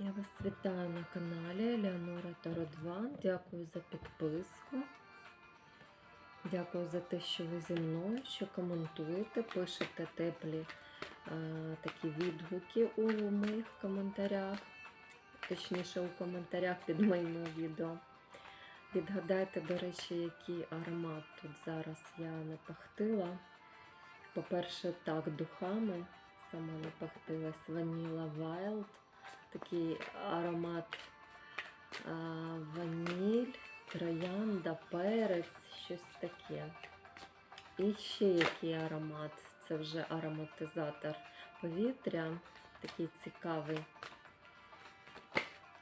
Я вас вітаю на каналі Елеонора Таро 2. Дякую за підписку. Дякую за те, що ви зі мною, що коментуєте, пишете теплі е, такі відгуки у моїх коментарях, точніше у коментарях під моїм відео. Відгадайте, до речі, який аромат тут зараз я напахтила. По-перше, так, духами сама напахтилась Vanilla Wild. Такий аромат а, ваніль, троянда, перець, щось таке. І ще який аромат. Це вже ароматизатор повітря. Такий цікавий.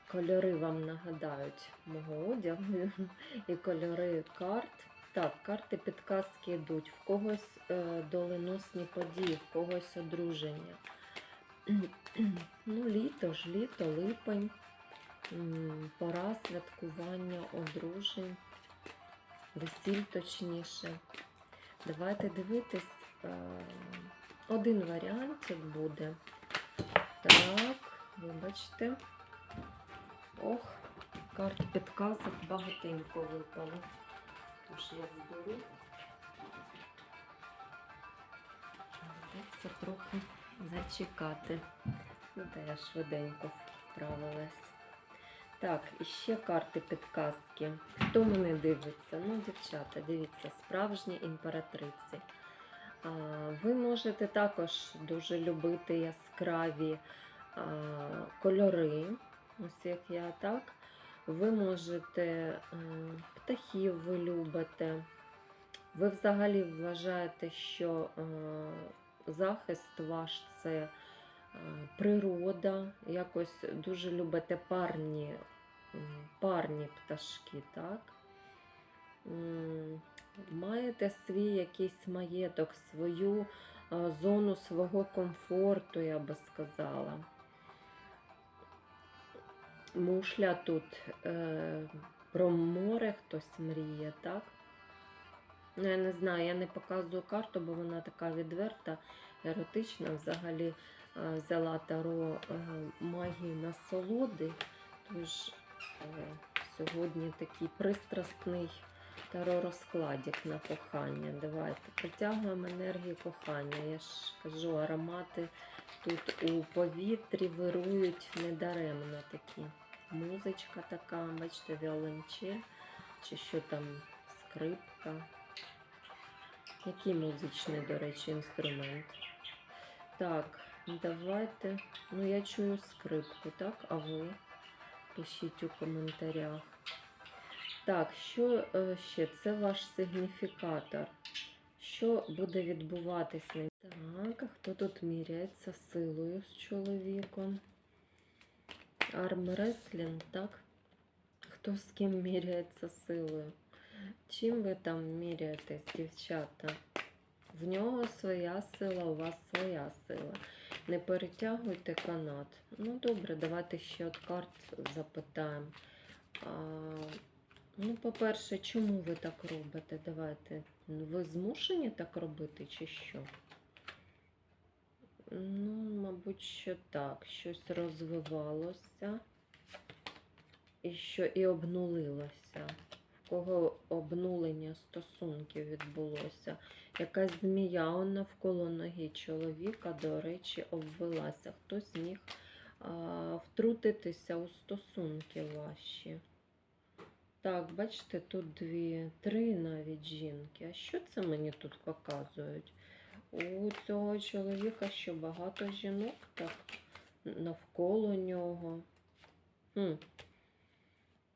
Кольори вам нагадають мого одягу і кольори карт. Так, карти підказки йдуть. В когось е, доленосні події, в когось одруження. Ну, літо ж, літо, липень, пора святкування одружень, весіль точніше. Давайте дивитись. Е, один варіантик буде. Так, вибачте. Ох, карт підказок багатенько випало. Тож я зберу. Доведеться трохи зачекати. Ну, та я швиденько вправилась. Так, і ще карти підказки. Хто мене дивиться? Ну, дівчата, дивіться, справжні імператриці. А, ви можете також дуже любити яскраві а, кольори, ось як я так. Ви можете е, птахів ви любите. Ви взагалі вважаєте, що е, захист ваш це е, природа, якось дуже любите парні, парні пташки, так? Маєте свій якийсь маєток, свою е, зону свого комфорту, я би сказала. Мушля тут е, про море хтось мріє, так? Ну, я не знаю, я не показую карту, бо вона така відверта, еротична. Взагалі е, взяла таро е, магії насолоди. Тож е, сьогодні такий пристрасний таро розкладик на кохання. Давайте притягуємо енергію кохання. Я ж кажу, аромати тут у повітрі вирують недаремно такі. Музичка така, бачите, віолончель, чи що там, скрипка. Який музичний, до речі, інструмент? Так, давайте. Ну, я чую скрипку, так? А ви пишіть у коментарях. Так, що е, ще? Це ваш сигніфікатор. Що буде відбуватись? Так, а хто тут міряється силою з чоловіком? Армреслінг, так? Хто з ким міряється силою? Чим ви там міряєтесь, дівчата? В нього своя сила, у вас своя сила. Не перетягуйте канат. Ну, добре, давайте ще от карт запитаємо. А, ну, по-перше, чому ви так робите? Давайте. Ну, Ви змушені так робити, чи що? Ну, мабуть, що так. Щось розвивалося і що і обнулилося. В кого обнулення стосунків відбулося. Якась змія навколо ноги чоловіка, до речі, обвелася. Хтось міг а, втрутитися у стосунки ваші. Так, бачите, тут дві, три навіть жінки. А що це мені тут показують? У цього чоловіка що багато жінок так навколо нього. Хм.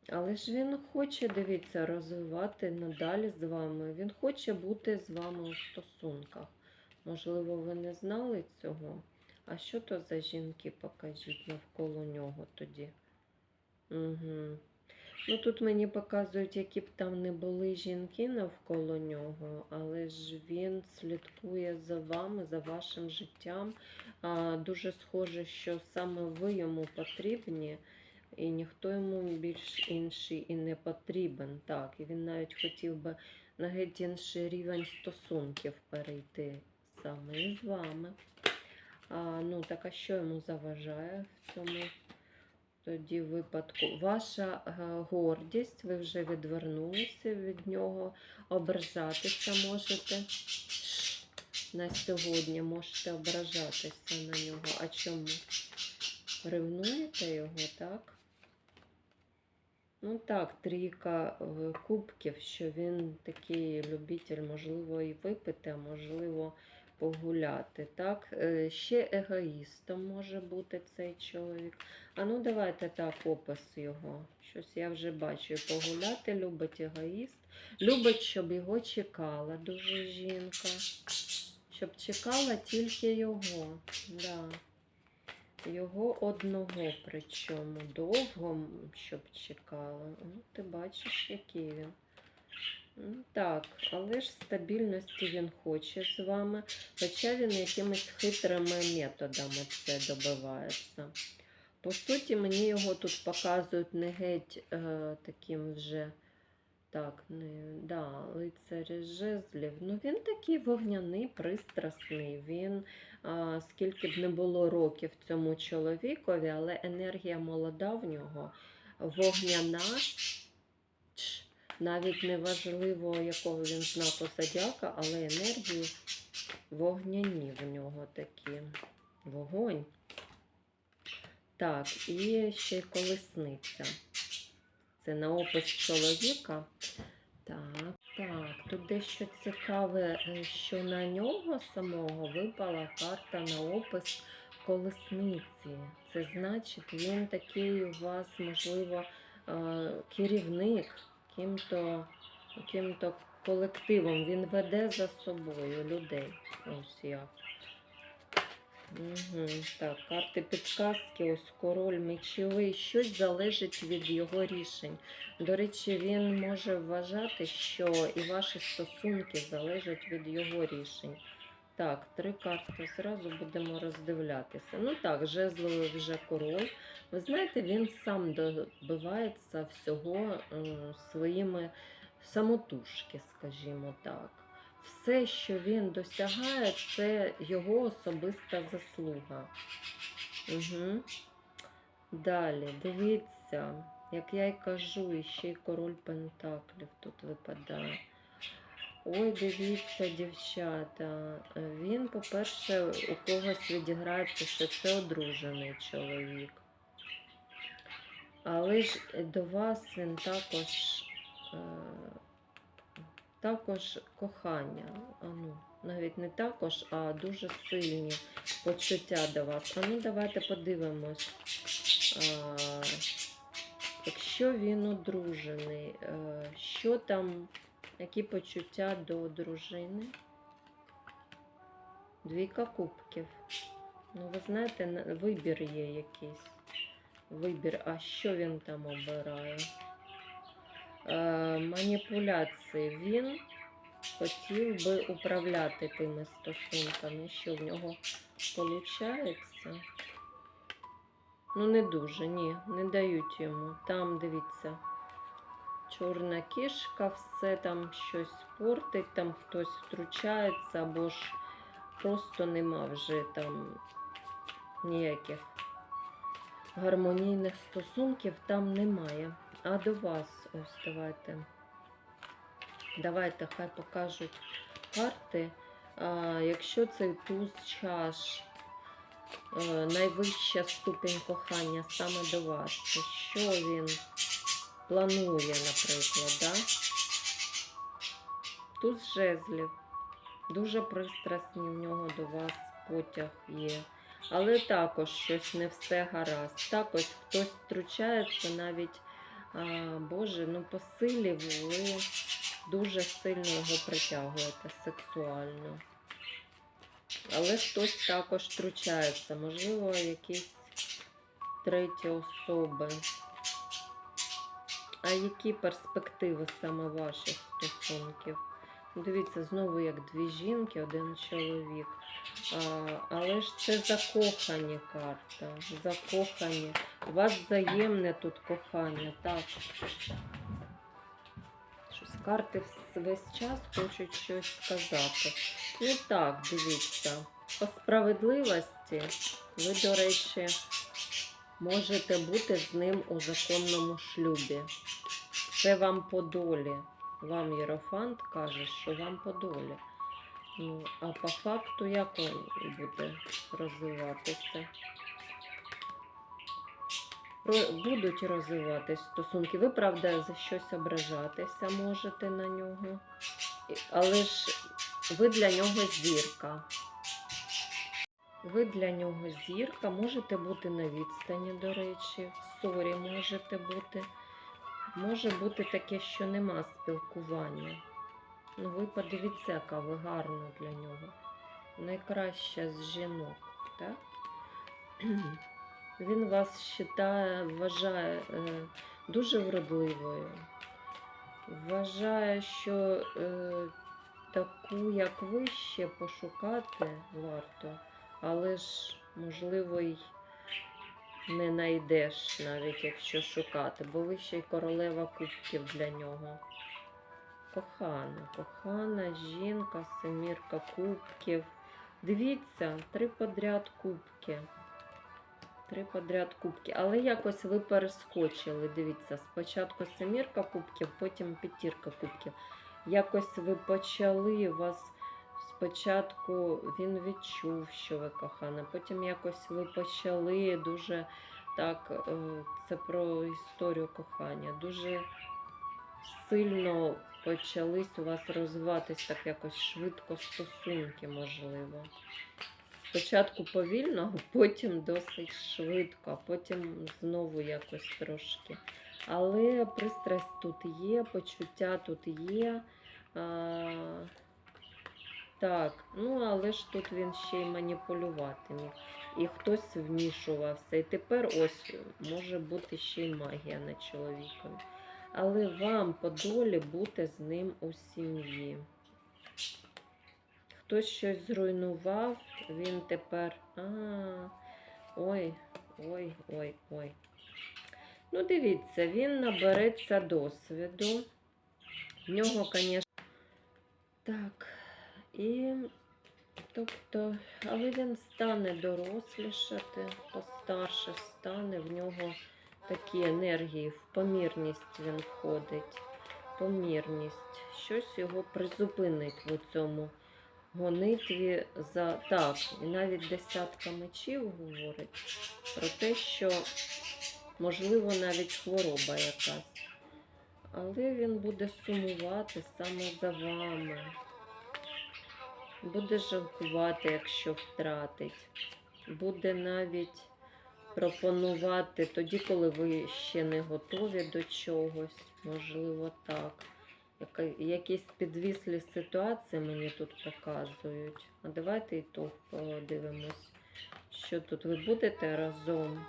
Але ж він хоче, дивіться, розвивати надалі з вами. Він хоче бути з вами у стосунках. Можливо, ви не знали цього. А що то за жінки покажіть навколо нього тоді? Угу. Ну тут мені показують, які б там не були жінки навколо нього, але ж він слідкує за вами, за вашим життям. А, дуже схоже, що саме ви йому потрібні, і ніхто йому більш інший і не потрібен. Так, і він навіть хотів би на геть інший рівень стосунків перейти саме із вами. А, ну, так а що йому заважає в цьому тоді випадку ваша е, гордість, ви вже відвернулися від нього, ображатися можете. На сьогодні можете ображатися на нього. А чому? Ревнуєте його, так? Ну так, трійка е, кубків, що він такий любитель, можливо, і випити, а можливо, погуляти. Так? Е, Ще егоїстом може бути цей чоловік. А ну давайте так, опис його. Щось я вже бачу. Погуляти любить егоїст. Любить, щоб його чекала дуже жінка. Щоб чекала тільки його. Да. Його одного, причому довго, щоб чекала. Ну, ти бачиш, який він. Так, але ж стабільності він хоче з вами, хоча він якимись хитрими методами це добивається. По суті, мені його тут показують не геть е, таким вже. Так, не, да, лицар жезлів. Ну він такий вогняний, пристрасний. Він а, скільки б не було років цьому чоловікові, але енергія молода в нього, вогняна. Навіть не важливо, якого він знаку зодіака, але енергії вогняні в нього такі. Вогонь. Так, і ще й колесниця. Це на опис чоловіка. Так, так, тут дещо цікаве, е, що на нього самого випала карта на опис колесниці. Це значить, він такий у вас, можливо, е, керівник ким-то, ким-то колективом. Він веде за собою людей. Ось як. Угу, так, карти підказки, ось король мечовий. Щось залежить від його рішень. До речі, він може вважати, що і ваші стосунки залежать від його рішень. Так, три карти зразу будемо роздивлятися. Ну так, жезловий вже король. Ви знаєте, він сам добивається всього своїми самотужки, скажімо так. Все, що він досягає, це його особиста заслуга. Угу. Далі, дивіться, як я й кажу, ще й король Пентаклів тут випадає. Ой, дивіться, дівчата. Він, по-перше, у когось відіграється, що це одружений чоловік. Але ж до вас він також. Е також кохання. А ну, навіть не також, а дуже сильні почуття до вас. А ну давайте подивимось. А, якщо він одружений, е, що там, які почуття до дружини? Двійка кубків. Ну, ви знаєте, вибір є якийсь. Вибір, а що він там обирає? Е, маніпуляції. Він хотів би управляти тими стосунками, що в нього виходить. Ну, не дуже, ні, не дають йому. Там, дивіться, чорна кішка, все там щось портить, там хтось втручається, або ж просто нема вже там ніяких гармонійних стосунків там немає. А до вас, ось давайте. Давайте, хай покажуть карти. А, якщо цей туз чаш, е, найвища ступінь кохання саме до вас, то що він планує, наприклад, да? Туз жезлів. Дуже пристрасні в нього до вас потяг є. Але також щось не все гаразд. Також хтось втручається навіть. Боже, ну по силі ви дуже сильно його притягуєте сексуально. Але хтось також втручається, можливо, якісь треті особи. А які перспективи саме ваших стосунків? Дивіться, знову як дві жінки, один чоловік. Але ж це закохані карта. Закохані. У вас взаємне тут кохання, так. Щось карти весь час хочуть щось сказати. Ну так, дивіться. По справедливості ви, до речі, можете бути з ним у законному шлюбі. Це вам по долі. Вам Єрофант каже, що вам по долі. Ну, а по факту як він буде розвиватися? Будуть розвиватись стосунки. Ви, правда, за щось ображатися можете на нього. Але ж ви для нього зірка. Ви для нього зірка, можете бути на відстані, до речі, в ссорі можете бути. Може бути таке, що нема спілкування. Ну, ви подивіться, яка ви гарна для нього. Найкраща з жінок, так? Він вас вважає, вважає е, дуже вродливою. Вважає, що е, таку, як ви, ще пошукати варто, але ж, можливо, й не знайдеш, навіть якщо шукати, бо ви ще й королева кубків для нього. Кохана, кохана жінка, семірка кубків. Дивіться, три подряд кубки. Три подряд кубки. Але якось ви перескочили. Дивіться, спочатку семірка кубків, потім п'ятірка кубків. Якось ви почали вас. Спочатку він відчув, що ви кохана, потім якось ви почали дуже так, е, це про історію кохання. Дуже сильно почались у вас розвиватись так якось швидко стосунки, можливо. Спочатку повільно, потім досить швидко, потім знову якось трошки. Але пристрасть тут є, почуття тут є. А, так, ну але ж тут він ще й маніпулювати міг. І хтось вмішувався. І тепер ось може бути ще й магія на чоловікові. Але вам по долі бути з ним у сім'ї. Хтось щось зруйнував, він тепер. А, ой, ой, ой, ой. Ну, дивіться, він набереться досвіду. В нього, звісно, так. І, тобто, але він стане дорослішати, постарше стане, в нього такі енергії, в помірність він входить. Помірність. Щось його призупинить в цьому гонитві за. Так, і навіть десятка мечів говорить про те, що можливо навіть хвороба якась. Але він буде сумувати саме за вами. Буде жалкувати, якщо втратить. Буде навіть пропонувати тоді, коли ви ще не готові до чогось. Можливо, так. Якісь підвіслі ситуації мені тут показують. А давайте і то подивимось, що тут ви будете разом.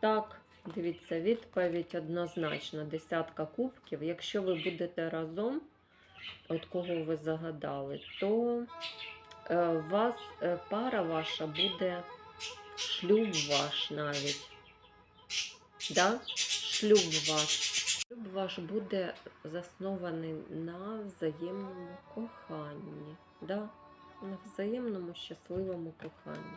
Так, дивіться, відповідь однозначно. Десятка кубків. Якщо ви будете разом, от кого ви загадали, то е, вас е, пара ваша буде шлюб ваш навіть. Да? Шлюб ваш. Шлюб ваш буде заснований на взаємному коханні. Да? На взаємному щасливому коханні.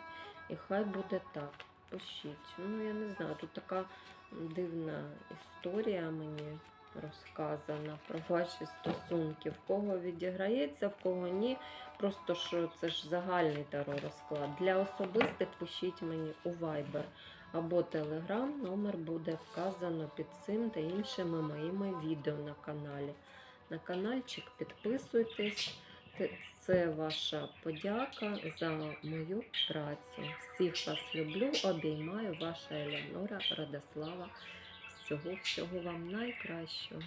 І хай буде так. Пишіть. Ну, я не знаю, тут така дивна історія мені розказана про ваші стосунки. В кого відіграється, в кого ні. Просто що це ж загальний таро розклад. Для особистих пишіть мені у Viber або Telegram. Номер буде вказано під цим та іншими моїми відео на каналі. На каналчик підписуйтесь. Це- ваша подяка за мою працю. Всіх вас люблю, обіймаю, ваша Елеонора Радослава. Всього всього вам найкращого.